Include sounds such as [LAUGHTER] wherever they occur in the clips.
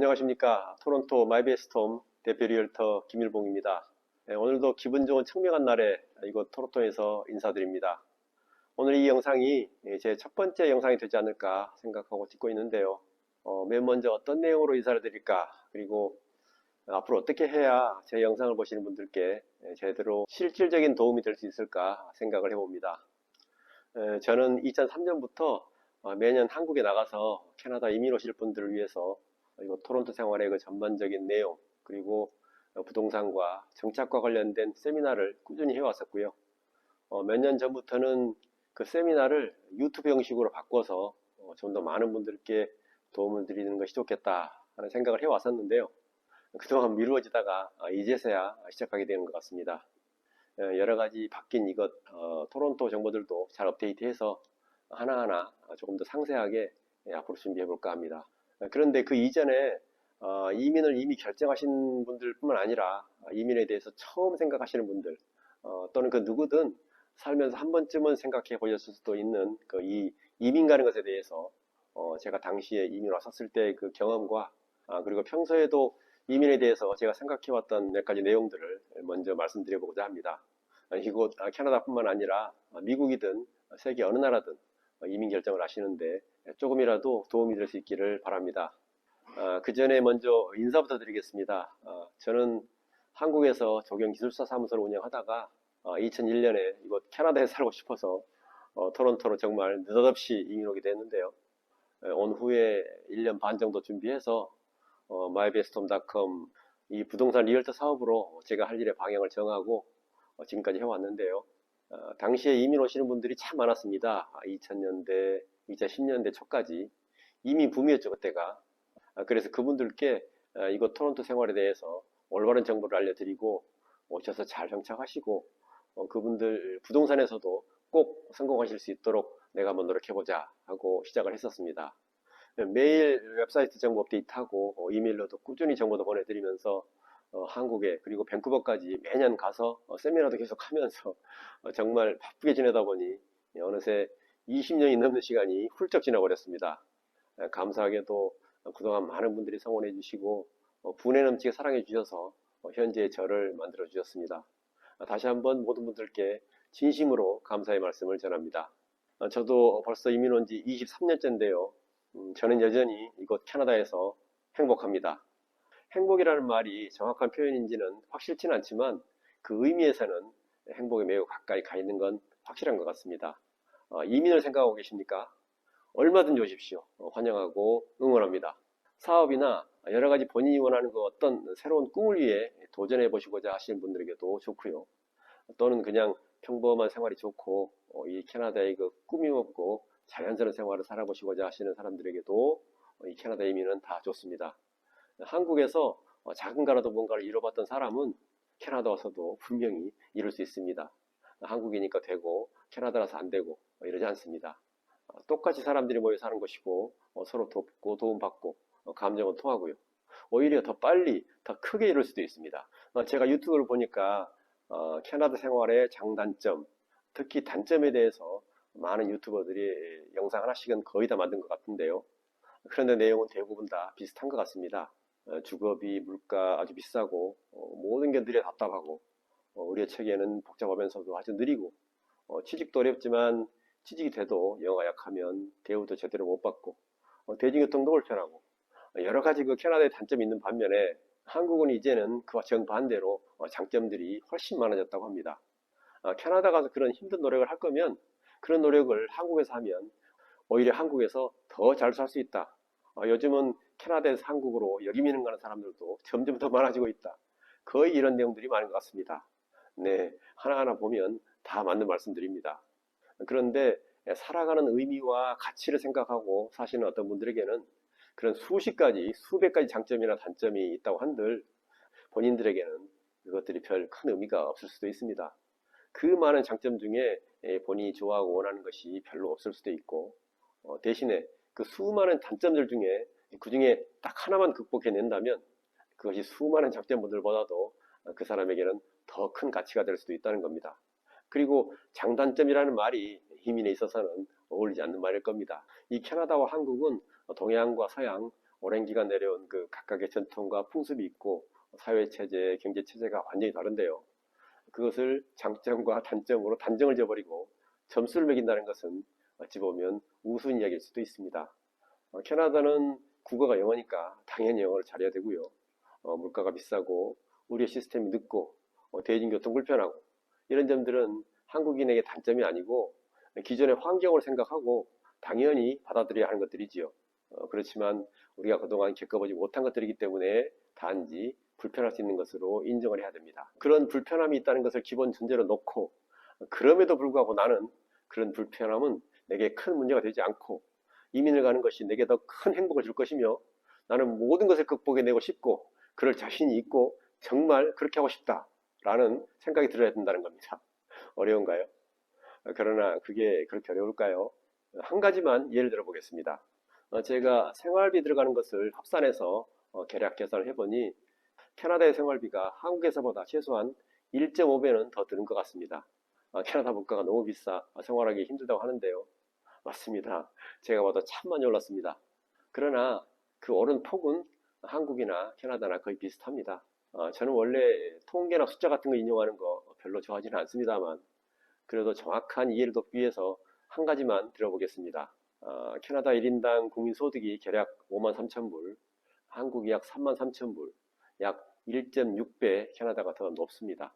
안녕하십니까. 토론토 마이베스톰 대표 리얼터 김일봉입니다. 네, 오늘도 기분 좋은 청명한 날에 이곳 토론토에서 인사드립니다. 오늘 이 영상이 제 첫 번째 영상이 되지 않을까 생각하고 찍고 있는데요. 어, 맨 먼저 어떤 내용으로 인사를 드릴까 그리고 앞으로 어떻게 해야 제 영상을 보시는 분들께 제대로 실질적인 도움이 될 수 있을까 생각을 해봅니다. 에, 저는 2003년부터 매년 한국에 나가서 캐나다 이민 오실 분들을 위해서 이거 토론토 생활의 그 전반적인 내용 그리고 부동산과 정착과 관련된 세미나를 꾸준히 해왔었고요. 어, 몇 년 전부터는 그 세미나를 유튜브 형식으로 바꿔서 어, 좀더 많은 분들께 도움을 드리는 것이 좋겠다 하는 생각을 해왔었는데요. 그동안 미루어지다가 아, 이제서야 시작하게 되는 것 같습니다. 어, 여러 가지 바뀐 이것 어, 토론토 정보들도 잘 업데이트해서 하나하나 조금 더 상세하게 예, 앞으로 준비해 볼까 합니다. 그런데 그 이전에 어, 이민을 이미 결정하신 분들뿐만 아니라 이민에 대해서 처음 생각하시는 분들 어, 또는 그 누구든 살면서 한 번쯤은 생각해 보셨을 수도 있는 그 이 이민 가는 것에 대해서 어, 제가 당시에 이민 왔었을 때 그 경험과 아, 그리고 평소에도 이민에 대해서 제가 생각해 왔던 몇 가지 내용들을 먼저 말씀드려 보고자 합니다. 이곳 캐나다뿐만 아니라 미국이든 세계 어느 나라든 이민 결정을 하시는데 조금이라도 도움이 될 수 있기를 바랍니다. 아, 그 전에 먼저 인사부터 드리겠습니다. 아, 저는 한국에서 조경기술사 사무소를 운영하다가 2001년에 이곳 캐나다에 살고 싶어서 어, 토론토로 정말 느닷없이 이민 오게 됐는데요. 온 후에 1년 반 정도 준비해서 어, mybe스톰.com 이 부동산 리얼터 사업으로 제가 할 일의 방향을 정하고 어, 지금까지 해왔는데요. 어, 당시에 이민 오시는 분들이 참 많았습니다. 2000년대, 2010년대 초까지 이민 붐이었죠 그때가. 아, 그래서 그분들께 어, 이곳 토론토 생활에 대해서 올바른 정보를 알려드리고 오셔서 잘 정착하시고 어, 그분들 부동산에서도 꼭 성공하실 수 있도록 내가 한번 노력해보자 하고 시작을 했었습니다. 매일 웹사이트 정보 업데이트하고 이메일로도 꾸준히 정보도 보내드리면서 어, 한국에 그리고 밴쿠버까지 매년 가서 어, 세미나도 계속 하면서 [LAUGHS] 어, 정말 바쁘게 지내다 보니 어느새 20년이 넘는 시간이 훌쩍 지나버렸습니다. 감사하게도 그동안 많은 분들이 성원해 주시고 분에 넘치게 사랑해 주셔서 현재의 저를 만들어 주셨습니다. 다시 한번 모든 분들께 진심으로 감사의 말씀을 전합니다. 저도 벌써 이민 온 지 23년째인데요. 음, 저는 여전히 이곳 캐나다에서 행복합니다. 행복이라는 말이 정확한 표현인지는 확실치는 않지만 그 의미에서는 행복에 매우 가까이 가 있는 건 확실한 것 같습니다. 어, 이민을 생각하고 계십니까? 얼마든지 오십시오. 어, 환영하고 응원합니다. 사업이나 여러 가지 본인이 원하는 그 어떤 새로운 꿈을 위해 도전해 보시고자 하시는 분들에게도 좋고요. 또는 그냥 평범한 생활이 좋고 어, 이 캐나다의 그 꿈이 없고 자연스러운 생활을 살아보시고자 하시는 사람들에게도 이 캐나다 이민은 다 좋습니다. 한국에서 어, 작은가라도 뭔가를 이뤄봤던 사람은 캐나다 와서도 분명히 이룰 수 있습니다. 한국이니까 되고 캐나다라서 안 되고 뭐 이러지 않습니다. 어, 똑같이 사람들이 모여 사는 것이고 어, 서로 돕고 도움받고 감정은 통하고요. 오히려 더 빨리 더 크게 이룰 수도 있습니다. 제가 유튜브를 보니까 캐나다 생활의 장단점 특히 단점에 대해서 많은 유튜버들이 영상 하나씩은 거의 다 만든 것 같은데요. 그런데 내용은 대부분 다 비슷한 것 같습니다. 어, 주거비, 물가 아주 비싸고 어, 모든 게 느려 답답하고 어, 우리의 체계는 복잡하면서도 아주 느리고 취직도 어렵지만 취직이 돼도 영어가 약하면 대우도 제대로 못 받고 대중교통도 불편하고 여러 가지 그 캐나다의 단점이 있는 반면에 한국은 이제는 그와 정반대로 장점들이 훨씬 많아졌다고 합니다. 캐나다 가서 그런 힘든 노력을 할 거면 그런 노력을 한국에서 하면 오히려 한국에서 더 잘 살 수 있다. 요즘은 캐나다에서 한국으로 여기미는 가는 사람들도 점점 더 많아지고 있다. 거의 이런 내용들이 많은 것 같습니다. 네, 하나하나 보면 다 맞는 말씀드립니다. 그런데 살아가는 의미와 가치를 생각하고 사시는 어떤 분들에게는 그런 수십 가지, 수백 가지 장점이나 단점이 있다고 한들 본인들에게는 그것들이 별 큰 의미가 없을 수도 있습니다. 그 많은 장점 중에 본인이 좋아하고 원하는 것이 별로 없을 수도 있고 어, 대신에 그 수많은 단점들 중에 그 중에 딱 하나만 극복해낸다면 그것이 수많은 장점분들보다도 그 사람에게는 더 큰 가치가 될 수도 있다는 겁니다. 그리고 장단점이라는 말이 희민에 있어서는 어울리지 않는 말일 겁니다. 이 캐나다와 한국은 동양과 서양 오랜 기간 내려온 그 각각의 전통과 풍습이 있고 사회 체제, 경제 체제가 완전히 다른데요. 그것을 장점과 단점으로 단정을 지어버리고 점수를 매긴다는 것은 어찌 보면 우스운 이야기일 수도 있습니다. 어, 캐나다는 국어가 영어니까 당연히 영어를 잘해야 되고요. 어, 물가가 비싸고 의료 시스템이 늦고 어, 대중교통 불편하고 이런 점들은 한국인에게 단점이 아니고 기존의 환경을 생각하고 당연히 받아들여야 하는 것들이지요. 어, 그렇지만 우리가 그동안 겪어보지 못한 것들이기 때문에 단지 불편할 수 있는 것으로 인정을 해야 됩니다. 그런 불편함이 있다는 것을 기본 전제로 놓고 그럼에도 불구하고 나는 그런 불편함은 내게 큰 문제가 되지 않고 이민을 가는 것이 내게 더 큰 행복을 줄 것이며 나는 모든 것을 극복해내고 싶고 그럴 자신이 있고 정말 그렇게 하고 싶다라는 생각이 들어야 된다는 겁니다. 어려운가요? 그러나 그게 그렇게 어려울까요? 한 가지만 예를 들어 보겠습니다. 어, 제가 생활비 들어가는 것을 합산해서 어, 계략 계산을 해보니 캐나다의 생활비가 한국에서보다 최소한 1.5배는 더 드는 것 같습니다. 어, 캐나다 물가가 너무 비싸 생활하기 힘들다고 하는데요. 맞습니다. 제가 봐도 참 많이 올랐습니다. 그러나 그 오른 폭은 한국이나 캐나다나 거의 비슷합니다. 어, 저는 원래 통계나 숫자 같은 거 인용하는 거 별로 좋아하지는 않습니다만 그래도 정확한 이해를 돕기 위해서 한 가지만 들어보겠습니다. 어, 캐나다 1인당 국민소득이 대략 5만 3천 불, 한국이 약 3만 3천 불, 약 1.6배 캐나다가 더 높습니다.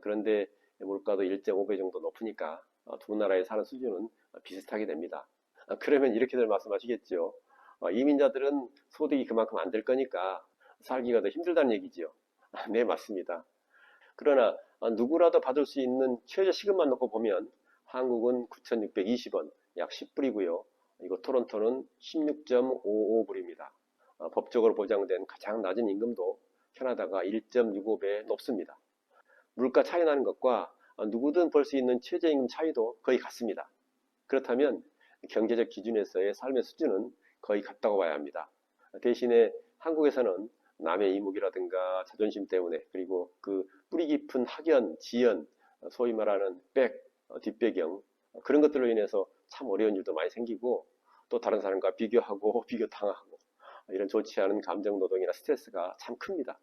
그런데 물가도 1.5배 정도 높으니까 어, 두 나라의 사는 수준은 비슷하게 됩니다. 아, 그러면 이렇게들 말씀하시겠죠. 어, 이민자들은 소득이 그만큼 안 될 거니까 살기가 더 힘들다는 얘기지요. 아, 네, 맞습니다. 그러나 어, 누구라도 받을 수 있는 최저 시급만 놓고 보면 한국은 9,620원, 약 10불이고요. 이거 토론토는 16.55불입니다. 법적으로 보장된 가장 낮은 임금도 캐나다가 1.65배 높습니다. 물가 차이 나는 것과 누구든 벌 수 있는 최저임금 차이도 거의 같습니다. 그렇다면 경제적 기준에서의 삶의 수준은 거의 같다고 봐야 합니다. 대신에 한국에서는 남의 이목이라든가 자존심 때문에 그리고 그 뿌리 깊은 학연, 지연, 소위 말하는 백, 어, 뒷배경 그런 것들로 인해서 참 어려운 일도 많이 생기고 또 다른 사람과 비교하고 [LAUGHS] 비교당하고 이런 좋지 않은 감정 노동이나 스트레스가 참 큽니다.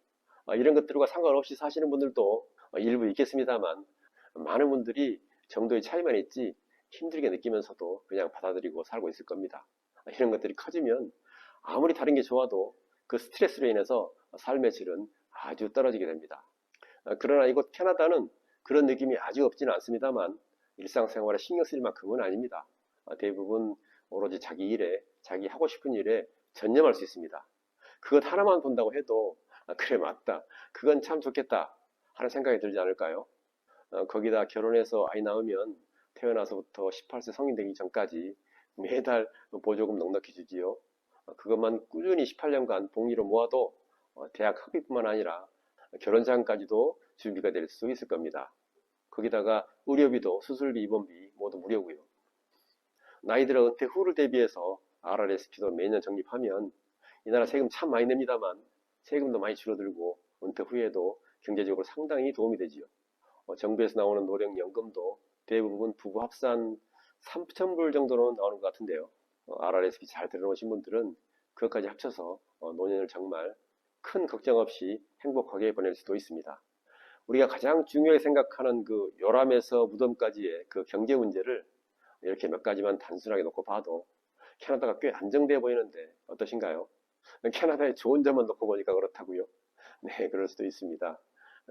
아, 이런 것들과 상관없이 사시는 분들도 일부 있겠습니다만 많은 분들이 정도의 차이만 있지 힘들게 느끼면서도 그냥 받아들이고 살고 있을 겁니다. 아, 이런 것들이 커지면 아무리 다른 게 좋아도 그 스트레스로 인해서 삶의 질은 아주 떨어지게 됩니다. 아, 그러나 이곳 캐나다는 그런 느낌이 아주 없지는 않습니다만 일상생활에 신경 쓸 만큼은 아닙니다. 대부분 오로지 자기 일에 자기 하고 싶은 일에 전념할 수 있습니다. 그것 하나만 본다고 해도 아, 그래 맞다. 그건 참 좋겠다 하는 생각이 들지 않을까요? 어, 거기다 결혼해서 아이 낳으면 태어나서부터 18세 성인 되기 전까지 매달 보조금 넉넉히 주지요. 어, 그것만 꾸준히 18년간 복리로 모아도 어, 대학 학비뿐만 아니라 결혼장까지도 준비가 될 수 있을 겁니다. 거기다가 의료비도 수술비, 입원비 모두 무료고요. 나이 들어 은퇴 후를 대비해서 RRSP도 매년 적립하면 이 나라 세금 참 많이 냅니다만 세금도 많이 줄어들고 은퇴 후에도 경제적으로 상당히 도움이 되지요. 어, 정부에서 나오는 노령연금도 대부분 부부 합산 3,000불 정도는 나오는 것 같은데요. 어, RRSP 잘 들어놓으신 분들은 그것까지 합쳐서 어, 노년을 정말 큰 걱정 없이 행복하게 보낼 수도 있습니다. 우리가 가장 중요하게 생각하는 그 요람에서 무덤까지의 그 경제 문제를 이렇게 몇 가지만 단순하게 놓고 봐도 캐나다가 꽤 안정돼 보이는데 어떠신가요? 캐나다의 좋은 점만 놓고 보니까 그렇다고요. 네, 그럴 수도 있습니다.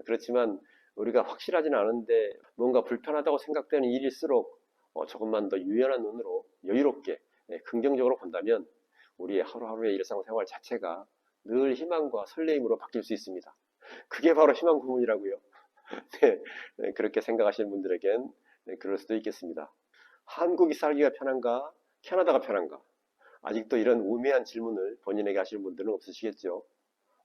그렇지만 우리가 확실하지는 않은데 뭔가 불편하다고 생각되는 일일수록 어, 조금만 더 유연한 눈으로 여유롭게 네, 긍정적으로 본다면 우리의 하루하루의 일상생활 자체가 늘 희망과 설레임으로 바뀔 수 있습니다. 그게 바로 희망 고문이라고요. [LAUGHS] 네, 네, 그렇게 생각하시는 분들에겐 네, 그럴 수도 있겠습니다. 한국이 살기가 편한가? 캐나다가 편한가? 아직도 이런 우매한 질문을 본인에게 하시는 분들은 없으시겠죠.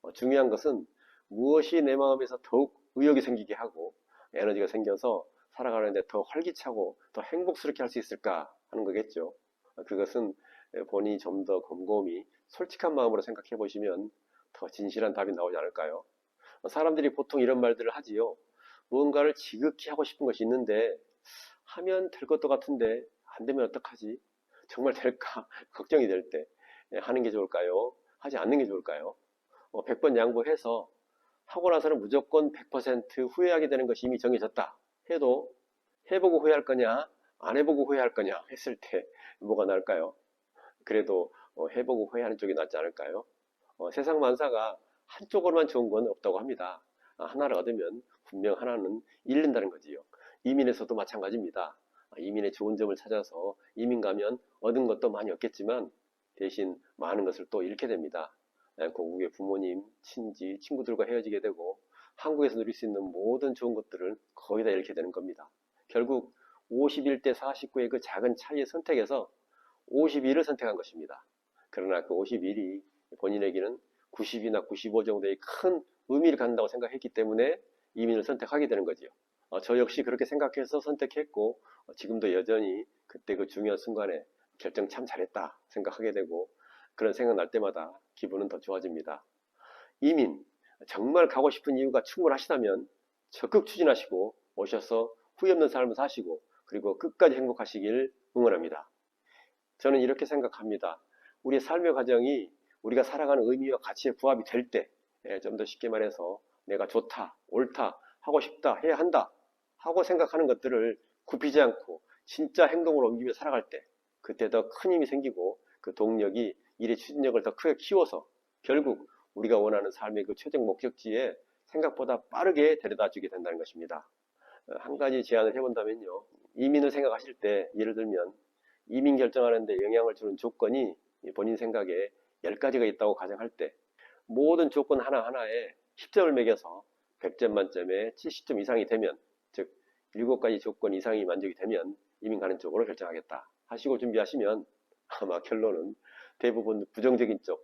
어, 중요한 것은 무엇이 내 마음에서 더욱 의욕이 생기게 하고 에너지가 생겨서 살아가는데 더 활기차고 더 행복스럽게 할 수 있을까 하는 거겠죠. 어, 그것은 본인이 좀 더 곰곰이 솔직한 마음으로 생각해 보시면 더 진실한 답이 나오지 않을까요? 어, 사람들이 보통 이런 말들을 하지요. 무언가를 지극히 하고 싶은 것이 있는데 하면 될 것도 같은데 안 되면 어떡하지? 정말 될까? [LAUGHS] 걱정이 될 때 하는 게 좋을까요? 하지 않는 게 좋을까요? 어, 100번 양보해서 하고 나서는 무조건 100% 후회하게 되는 것이 이미 정해졌다 해도 해보고 후회할 거냐 안 해보고 후회할 거냐 했을 때 뭐가 나을까요? 그래도 어, 해보고 후회하는 쪽이 낫지 않을까요? 어, 세상 만사가 한쪽으로만 좋은 건 없다고 합니다. 아, 하나를 얻으면 분명 하나는 잃는다는 거지요. 이민에서도 마찬가지입니다. 아, 이민의 좋은 점을 찾아서 이민 가면 얻은 것도 많이 얻겠지만 대신 많은 것을 또 잃게 됩니다. 에, 고국의 부모님, 친지, 친구들과 헤어지게 되고 한국에서 누릴 수 있는 모든 좋은 것들을 거의 다 잃게 되는 겁니다. 결국 51대 49의 그 작은 차이의 선택에서 51을 선택한 것입니다. 그러나 그 51이 본인에게는 90이나 95 정도의 큰 의미를 갖는다고 생각했기 때문에 이민을 선택하게 되는 거지요. 어, 저 역시 그렇게 생각해서 선택했고 어, 지금도 여전히 그때 그 중요한 순간에 결정 참 잘했다 생각하게 되고 그런 생각 날 때마다 기분은 더 좋아집니다. 이민 정말 가고 싶은 이유가 충분하시다면 적극 추진하시고 오셔서 후회 없는 삶을 사시고 그리고 끝까지 행복하시길 응원합니다. 저는 이렇게 생각합니다. 우리 삶의 과정이 우리가 살아가는 의미와 가치에 부합이 될 때, 예, 좀더 쉽게 말해서 내가 좋다, 옳다, 하고 싶다, 해야 한다 하고 생각하는 것들을 굽히지 않고 진짜 행동으로 옮기며 살아갈 때, 그때 더 큰 힘이 생기고 그 동력이 일의 추진력을 더 크게 키워서 결국 우리가 원하는 삶의 그 최종 목적지에 생각보다 빠르게 데려다 주게 된다는 것입니다. 어, 한 가지 제안을 해본다면요. 이민을 생각하실 때 예를 들면 이민 결정하는데 영향을 주는 조건이 본인 생각에 10가지가 있다고 가정할 때 모든 조건 하나하나에 10점을 매겨서 100점 만점에 70점 이상이 되면 즉 7가지 조건 이상이 만족이 되면 이민 가는 쪽으로 결정하겠다 하시고 준비하시면 아마 결론은 대부분 부정적인 쪽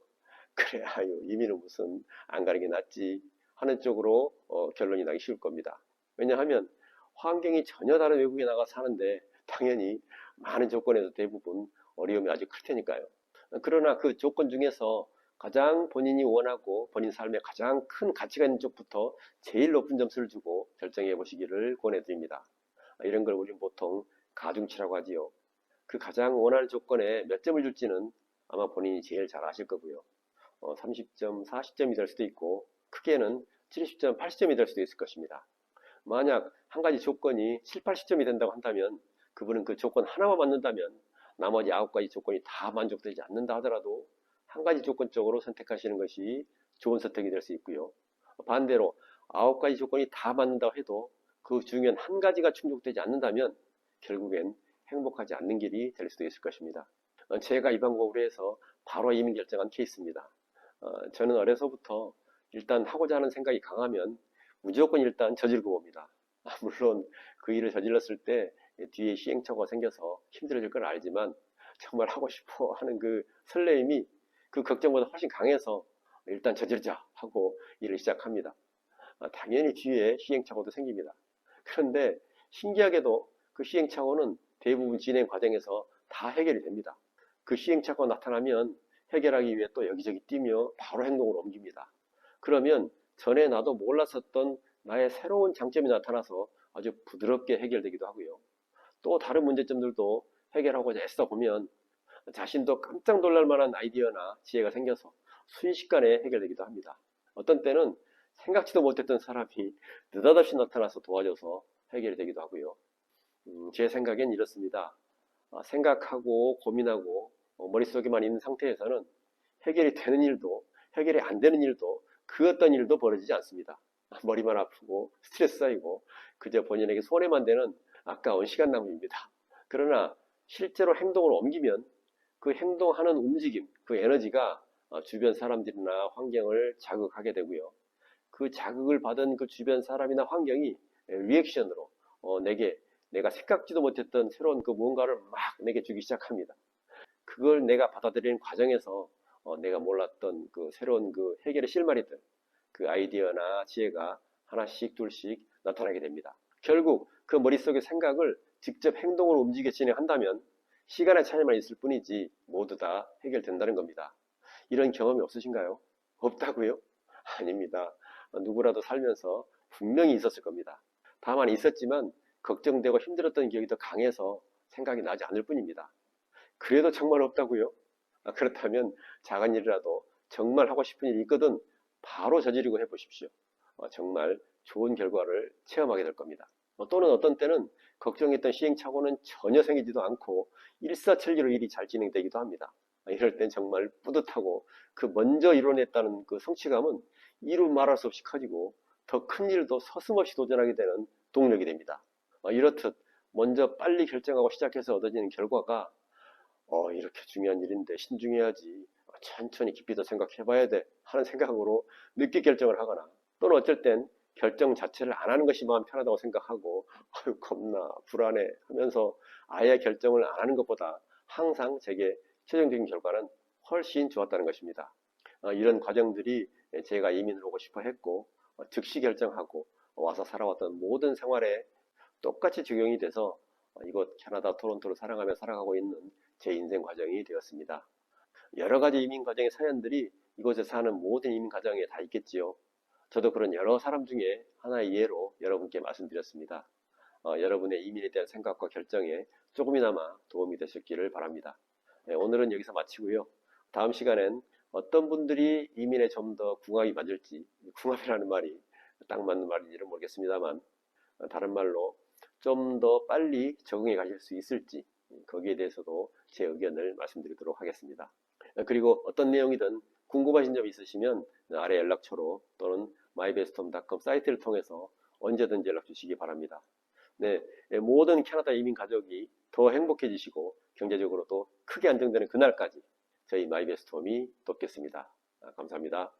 그래 아유 이민은 무슨 안 가는 게 낫지 하는 쪽으로 어, 결론이 나기 쉬울 겁니다. 왜냐하면 환경이 전혀 다른 외국에 나가 사는데 당연히 많은 조건에서 대부분 어려움이 아주 클 테니까요. 그러나 그 조건 중에서 가장 본인이 원하고 본인 삶에 가장 큰 가치가 있는 쪽부터 제일 높은 점수를 주고 결정해 보시기를 권해드립니다. 이런 걸 우리는 보통 가중치라고 하지요. 그 가장 원하는 조건에 몇 점을 줄지는 아마 본인이 제일 잘 아실 거고요. 어, 30점, 40점이 될 수도 있고 크게는 70점, 80점이 될 수도 있을 것입니다. 만약 한 가지 조건이 7, 80점이 된다고 한다면 그분은 그 조건 하나만 맞는다면 나머지 아홉 가지 조건이 다 만족되지 않는다 하더라도 한 가지 조건적으로 선택하시는 것이 좋은 선택이 될 수 있고요. 반대로 아홉 가지 조건이 다 맞는다고 해도 그 중요한 한 가지가 충족되지 않는다면 결국엔 행복하지 않는 길이 될 수도 있을 것입니다. 어, 제가 이 방법으로 해서 바로 이민 결정한 케이스입니다. 어, 저는 어려서부터 일단 하고자 하는 생각이 강하면 무조건 일단 저질고 봅니다. 아, 물론 그 일을 저질렀을 때 뒤에 시행착오가 생겨서 힘들어질 건 알지만 정말 하고 싶어 하는 그 설레임이 그 걱정보다 훨씬 강해서 일단 저지르자 하고 일을 시작합니다. 아, 당연히 뒤에 시행착오도 생깁니다. 그런데 신기하게도 그 시행착오는 대부분 진행 과정에서 다 해결이 됩니다. 그 시행착오가 나타나면 해결하기 위해 또 여기저기 뛰며 바로 행동으로 옮깁니다. 그러면 전에 나도 몰랐었던 나의 새로운 장점이 나타나서 아주 부드럽게 해결되기도 하고요. 또 다른 문제점들도 해결하고자 애쓰다 보면 자신도 깜짝 놀랄 만한 아이디어나 지혜가 생겨서 순식간에 해결되기도 합니다. 어떤 때는 생각지도 못했던 사람이 느닷없이 나타나서 도와줘서 해결이 되기도 하고요. 음, 제 생각엔 이렇습니다. 아, 생각하고 고민하고 어, 머릿속에만 있는 상태에서는 해결이 되는 일도 해결이 안 되는 일도 그 어떤 일도 벌어지지 않습니다. [LAUGHS] 머리만 아프고 스트레스 쌓이고 그저 본인에게 손해만 되는 아까운 시간 낭비입니다. 그러나 실제로 행동을 옮기면 그 행동하는 움직임, 그 에너지가 어, 주변 사람들이나 환경을 자극하게 되고요. 그 자극을 받은 그 주변 사람이나 환경이 리액션으로 어, 내게 내가 생각지도 못했던 새로운 그 무언가를 막 내게 주기 시작합니다. 그걸 내가 받아들이는 과정에서 어, 내가 몰랐던 그 새로운 그 해결의 실마리들, 그 아이디어나 지혜가 하나씩 둘씩 나타나게 됩니다. 결국 그 머릿속의 생각을 직접 행동으로 움직여 진행한다면 시간의 차이만 있을 뿐이지 모두 다 해결된다는 겁니다. 이런 경험이 없으신가요? 없다고요? [LAUGHS] 아닙니다. 누구라도 살면서 분명히 있었을 겁니다. 다만 있었지만 걱정되고 힘들었던 기억이 더 강해서 생각이 나지 않을 뿐입니다. 그래도 정말 없다고요? 아, 그렇다면 작은 일이라도 정말 하고 싶은 일이 있거든 바로 저지르고 해보십시오. 어, 정말 좋은 결과를 체험하게 될 겁니다. 어, 또는 어떤 때는 걱정했던 시행착오는 전혀 생기지도 않고 일사천리로 일이 잘 진행되기도 합니다. 아, 이럴 땐 정말 뿌듯하고 그 먼저 이뤄냈다는 그 성취감은 이루 말할 수 없이 커지고 더 큰 일도 서슴없이 도전하게 되는 동력이 됩니다. 어, 이렇듯 먼저 빨리 결정하고 시작해서 얻어지는 결과가 어, 이렇게 중요한 일인데 신중해야지 어, 천천히 깊이 더 생각해봐야 돼 하는 생각으로 늦게 결정을 하거나 또는 어쩔 땐 결정 자체를 안 하는 것이 마음 편하다고 생각하고 [LAUGHS] 아유 겁나 불안해 하면서 아예 결정을 안 하는 것보다 항상 제게 최종적인 결과는 훨씬 좋았다는 것입니다. 어, 이런 과정들이 제가 이민을 오고 싶어 했고 어, 즉시 결정하고 와서 살아왔던 모든 생활에 똑같이 적용이 돼서 어, 이곳 캐나다 토론토를 사랑하며 살아가고 있는 제 인생 과정이 되었습니다. 여러 가지 이민 과정의 사연들이 이곳에 사는 모든 이민 가정에 다 있겠지요. 저도 그런 여러 사람 중에 하나의 예로 여러분께 말씀드렸습니다. 어, 여러분의 이민에 대한 생각과 결정에 조금이나마 도움이 되셨기를 바랍니다. 네, 오늘은 여기서 마치고요. 다음 시간엔 어떤 분들이 이민에 좀 더 궁합이 맞을지, 궁합이라는 말이 딱 맞는 말인지는 모르겠습니다만, 어, 다른 말로 좀 더 빨리 적응해 가실 수 있을지, 거기에 대해서도 제 의견을 말씀드리도록 하겠습니다. 어, 그리고 어떤 내용이든 궁금하신 점 있으시면 아래 연락처로 또는 mybedstom.com 사이트를 통해서 언제든지 연락 주시기 바랍니다. 네, 예, 모든 캐나다 이민 가족이 더 행복해지시고 경제적으로도 크게 안정되는 그날까지 저희 마이베스톰이 돕겠습니다. 아, 감사합니다.